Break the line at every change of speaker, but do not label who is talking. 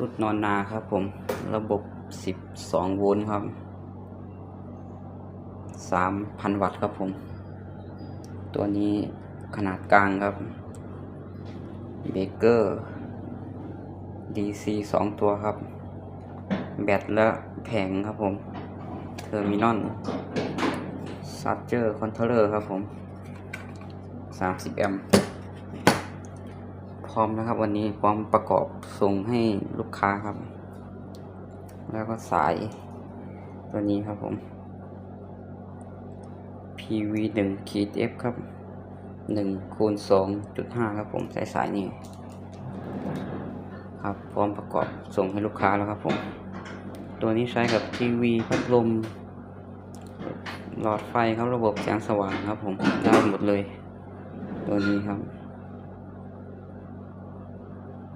ชุดนอนนาครับผม ระบบ 12 โวลต์ครับ 3,000 วัตต์ครับผม ตัวนี้ขนาดกลางครับ เบเกอร์ DC 2 ตัวครับ แบตและแผงครับผม เทอร์มินอลซัตเจอร์คอนโทรลเลอร์ครับผม 30 แอมป์ ร้อมนะครับ วันนี้พร้อมประกอบส่งให้ลูกค้าครับ แล้วก็สายตัวนี้ครับผม PV 1ขีด F ครับ1คูณ2.5 ครับผมสายสายนี่ครับพร้อมประกอบส่งให้ลูกค้าแล้วครับผม ตัวนี้ใช้กับทีวีพัดลม หลอดไฟครับระบบแสงสว่างครับผมได้หมดเลย ตัวนี้ครับ